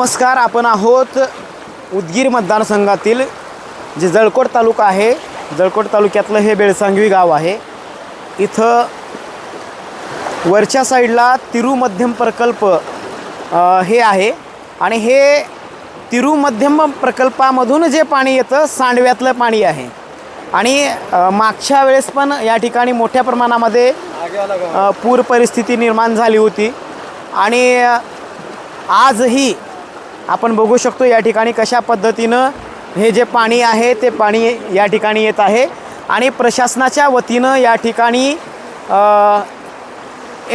नमस्कार आपण आहोत उदगीर मतदारसंघातील जे जळकोट तालुका आहे. जळकोट तालुक्यातलं हे बेळसांगवी गाव आहे. इथं वरच्या साईडला तिरू मध्यम प्रकल्प हे आहे. आणि हे तिरू मध्यम प्रकल्पामधून जे पाणी येतं सांडव्यातलं पाणी आहे. आणि मागच्या वेळेस पण या ठिकाणी मोठ्या प्रमाणामध्ये पूर परिस्थिती निर्माण झाली होती. आणि आजही आपण बघू शकतो या ठिकाणी कशा पद्धतीनं हे जे पाणी आहे ते पाणी या ठिकाणी येत आहे. आणि प्रशासनाच्या वतीनं या ठिकाणी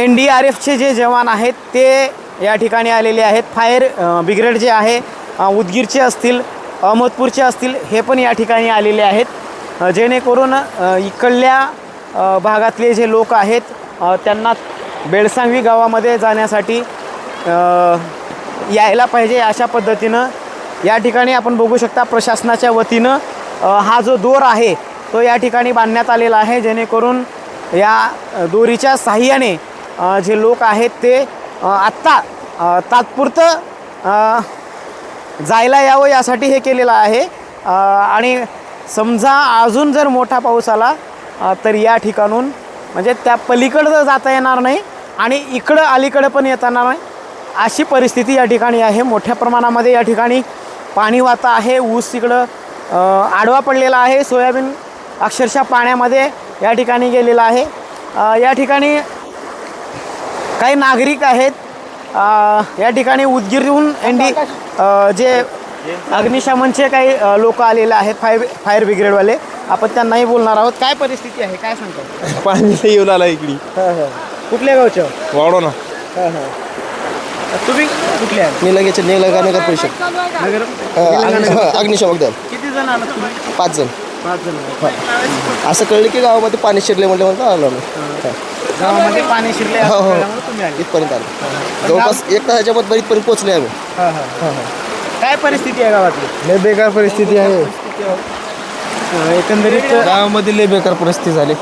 एन डी आर एफचे जे जवान आहेत ते या ठिकाणी आलेले आहेत. फायर अ, ब्रिगेड जे आहे उदगीरचे असतील अहमदपूरचे असतील हे पण या ठिकाणी आलेले आहेत. जेणेकरून इकडल्या भागातले जे लोक आहेत त्यांना बेळसांगवी गावामध्ये जाण्यासाठी यायला पाहिजे अशा पद्धतीनं. या ठिकाणी आपण बघू शकता प्रशासनाच्या वतीनं हा जो दोर आहे तो या ठिकाणी बांधण्यात आलेला आहे. जेणेकरून या दोरीच्या साह्याने जे लोक आहेत ते आत्ता तात्पुरतं जायला यावं यासाठी हे केलेलं आहे. आणि समजा अजून जर मोठा पाऊस आला तर या ठिकाणून म्हणजे त्या पलीकडं जाता येणार नाही आणि इकडं अलीकडं पण येता येणार नाही. अशी परिस्थिती या ठिकाणी आहे. मोठ्या प्रमाणामध्ये या ठिकाणी पाणी वाहतं आहे. ऊस इकडं अ, आडवा पडलेला आहे. सोयाबीन अक्षरशः पाण्यामध्ये या ठिकाणी गेलेला आहे. या ठिकाणी काही नागरिक आहेत. या ठिकाणी उदगीरहून एनडी अ, जे अग्निशमनचे काही लोक आलेले आहेत फायर फायर ब्रिगेडवाले. आपण त्यांनाही बोलणार आहोत. काय परिस्थिती आहे? काय सांगतो पाणी येऊन आला इकडे. कुठल्या गावचं वाढव ना तुम्ही कुठले आहात? निलंगा नगर परिषद. नगर अग्नि- अग्निशामक दल किती जण तुम्ही? पाच जण. पाच जण. असं कळलं की गावामध्ये पाणी शिरले म्हटलं म्हणून आलो आम्ही. गावामध्ये पाणी शिरले हो, हो. असल्यामुळे तुम्ही आले. इथपर्यंत आलो. जवळपास एक तासाच्या मध्ये इथपर्यंत पोहोचले आम्ही. हा, हा. काय परिस्थिती आहे गावातली? लय बेकार परिस्थिती आहे. अं, एकंदरीत गावामध्ये लय बेकार परिस्थिती झाली.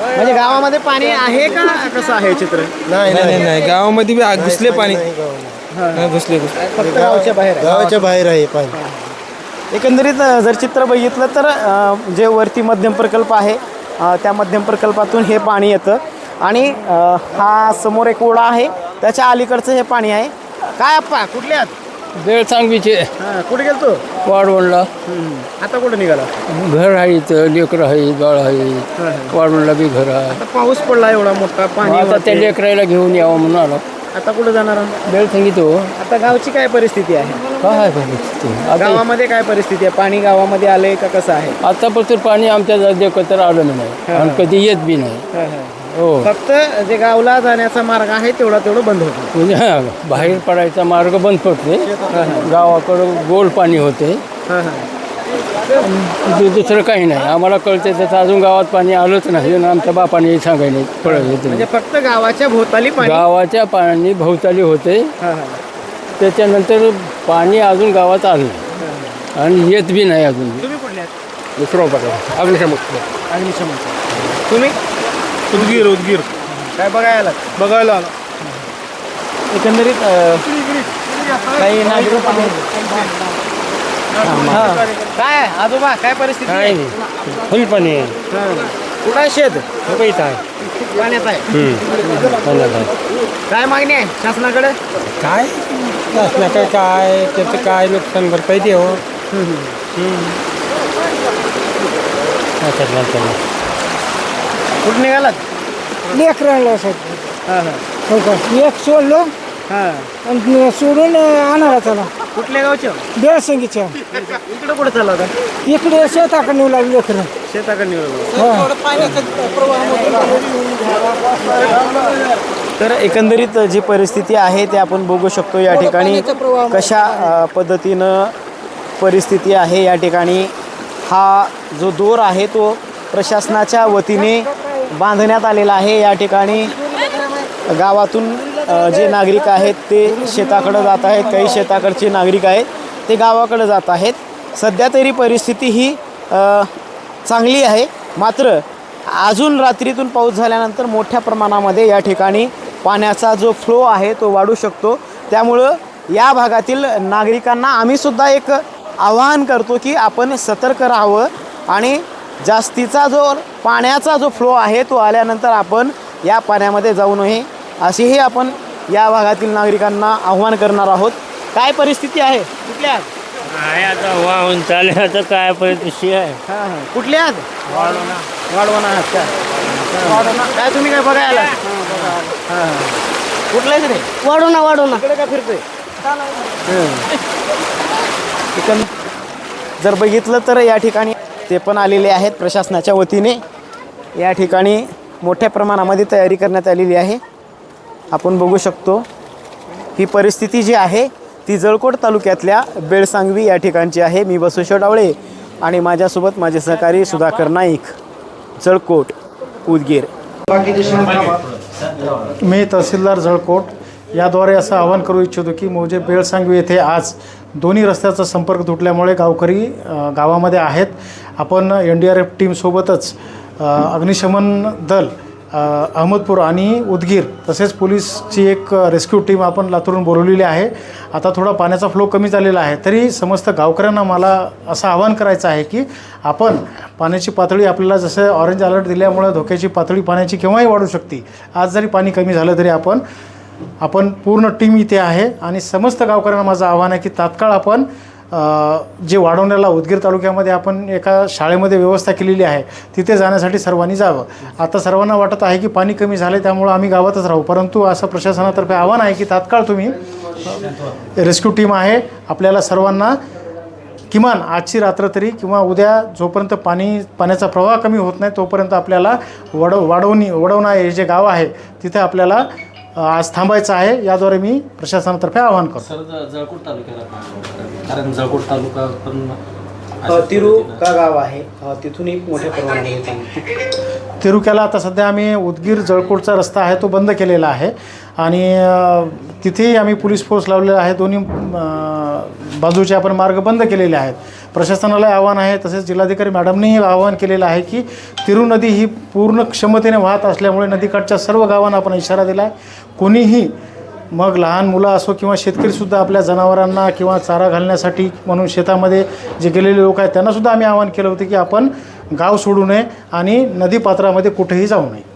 म्हणजे गावामध्ये पाणी आहे का? कसं आहे चित्र? नाही नाही नाही. गावामध्ये बी घुसले पाणी हा, घुसले घुसले. फक्त गावच्या बाहेर आहे. गावाच्या बाहेर आहे पाणी. एकंदरीत अं, जर चित्र बघितलं तर अं, जे वरती मध्यम प्रकल्प आहे अं, त्या मध्यम प्रकल्पातून हे पाणी येतं. आणि अं, हा समोर एक ओढा आहे. त्याच्या अलीकडचं हे पाणी आहे. काय अप्पा कुठले आहात? बेळ सांगवीचे हां कुठे गेलतो? वाढवणला आता कुठं निघाला? घर आहे इथं लेकरं आहे बाळ आहे वाढवणला बी घर आहे. आता पाऊस पडला एवढा मोठा पाणी आता त्या. लेकरायला घेऊन यावं म्हणून आलो. आता कुठं जाणार? बेळ सांगितो आता गावची काय परिस्थिती आहे? काय परिस्थिती? आता गावामध्ये काय परिस्थिती आहे? पाणी गावामध्ये आलंय का कसं आहे? आतापासून पाणी आमच्या देखत तर आलं नाही. आणि कधी येत बी नाही. हो. फक्त जे गावला जाण्याचा मार्ग आहे तेवढा तेवढं बंद होतो. म्हणजे हा, बाहेर पडायचा मार्ग बंद पडते. गावाकडं गोल पाणी होते. दु- दुसरं काही नाही. आम्हाला कळते त्याचं अजून गावात पाणी आलंच नाही. आणि आमच्या बापाने सांगायला येत म्हणजे फक्त गावाच्या भोवताली पाणी? गावाच्या पाणी भोवताली होते. हा, हा. त्याच्यानंतर पाणी अजून गावात आलं. नाही. आणि येत बी नाही अजून. तुम्ही दुसरं बघा अग्निशामक अग्निशमन. तुम्ही? उदगीर उदगीर. काय बघायला? बघायला आला. एकंदरीत अं, काही नागरिक हा. काय? आजोबा काय परिस्थिती आहे? फुल पाणी आहे. हा. कुठं आहे शेत? इथं आहे. पाण्यात आहे. काय मागणी आहे शासनाकडे? काय? काय काय? त्याचं काय नुकसान भरपाई दे हो कुठं निघालात? लेकराला साहेब. हा, हा. हो का? एक सोडलो हा. आणि सोडून आणायला त्याला कुठल्या गावच्या? बेळसंगीच्या. इकडं कुठं चालला होता? इकडे शेताकडे नेऊ लागलो लेकरं. शेताकडे निघालो तर एकंदरीत जी परिस्थिती आहे ते आपण बघू शकतो या ठिकाणी. कशा अ, पद्धतीनं परिस्थिती आहे या ठिकाणी? हा जो दोर आहे तो प्रशासनाच्या वतीने बांधण्यात आलेला आहे. या ठिकाणी गावातून जे नागरिक आहेत ते शेताकडं जात आहेत. काही शेताकडचे नागरिक आहेत ते गावाकडं जात आहेत. सध्या तरी परिस्थिती ही चांगली आहे. मात्र अजून रात्रीतून पाऊस झाल्यानंतर मोठ्या प्रमाणामध्ये या ठिकाणी पाण्याचा जो फ्लो आहे तो वाढू शकतो. त्यामुळं या भागातील नागरिकांना आम्हीसुद्धा एक आवाहन करतो की आपण सतर्क राहावं आणि जास्तीचा जो पाण्याचा जो फ्लो आहे तो आल्यानंतर आपण या पाण्यामध्ये जाऊ नये असेही आपण या भागातील नागरिकांना आव्हान करणार आहोत. काय परिस्थिती आहे? कुठल्या आहे आता वाहून चालले आता काय परिस्थिती आहे? हां हां. कुठल्या आहात? वाढवणा आहात का वाढवणा काय तुम्ही काय बघायला? हां हां. कुठलं आहे रे वाढवणा वाढवणा इकडे का फिरतोय? जर बघितलं तर या ठिकाणी ते पण आलेले आहेत प्रशासनाच्या वतीने. या ठिकाणी मोठ्या प्रमाणामध्ये तयारी करण्यात आलेली आहे. आपण बघू शकतो ही परिस्थिती जी आहे ती जळकोट तालुक्यातल्या बेळसांगवी या ठिकाणची आहे. मी बसुशो डावळे आणि माझ्यासोबत माझे सहकारी सुधाकर नाईक जळकोट उदगीर. मी तहसीलदार जळकोट. याद्वारे असं आवाहन करू इच्छितो की मोजे बेळसांगवी येथे आज दोन्ही रस्त्याचा संपर्क तुटल्यामुळे गावकरी गावामध्ये आहेत. आपण एन डी आर एफ टीमसोबतच अग्निशमन दल अहमदपूर आणि उदगीर तसेच पोलीसची एक रेस्क्यू टीम आपण लातूरून बोलवलेली आहे. आता थोडा पाण्याचा फ्लो कमी झालेला आहे. तरी समस्त गावकऱ्यांना मला असं आवाहन करायचं आहे की आपण पाण्याची पातळी आपल्याला जसं ऑरेंज अलर्ट दिल्यामुळे धोक्याची पातळी पाण्याची केव्हाही वाढू शकते. आज जरी पाणी कमी झालं तरी आपण आपण पूर्ण टीम इथे आहे. आणि समस्त गावकऱ्यांना माझं आव्हान आहे की तात्काळ आपण जे वाढवण्याला उदगीर तालुक्यामध्ये आपण एका शाळेमध्ये व्यवस्था केलेली आहे तिथे जाण्यासाठी सर्वांनी जावं. आता सर्वांना वाटत आहे की पाणी कमी झाले त्यामुळं आम्ही गावातच राहू. परंतु असं प्रशासनातर्फे आव्हान आहे की तात्काळ तुम्ही रेस्क्यू टीम आहे. आपल्याला सर्वांना किमान आजची रात्र तरी किंवा उद्या जोपर्यंत पाणी पाण्याचा प्रवाह कमी होत नाही तोपर्यंत आपल्याला वड वाढवणी वडवणा हे जे गाव आहे तिथे आपल्याला आज थांबायचं आहे. याद्वारे मी प्रशासनातर्फे आवाहन करतो. सर ज- जळकोट तालुक्याला कारण जळकोट तालुका पण तिरू का गाव आहे. तिथूनही मोठ्या प्रमाणामध्ये पाणी तिरुक्याला आता सध्या आम्ही उदगीर जळकोटचा रस्ता आहे तो बंद केलेला आहे. आणि तिथेही आम्ही पोलीस फोर्स लावलेला आहे. दोन्ही बाजूचे आपण मार्ग बंद केलेले आहेत. प्रशासनाला आव्हान आहे. तसेच जिल्हाधिकारी मॅडमनेही आवाहन केलेलं आहे की तिरू नदी ही पूर्ण क्षमतेने वाहत असल्यामुळे नदीकाठच्या सर्व गावांना आपण इशारा दिला आहे कोणीही मग लहान मुलं असो किंवा शेतकरीसुद्धा आपल्या जनावरांना किंवा चारा घालण्यासाठी म्हणून शेतामध्ये जे गेलेले लोक आहेत त्यांनासुद्धा आम्ही आवाहन केलं होतं की आपण गाव सोडू नये आणि नदीपात्रामध्ये कुठेही जाऊ नये.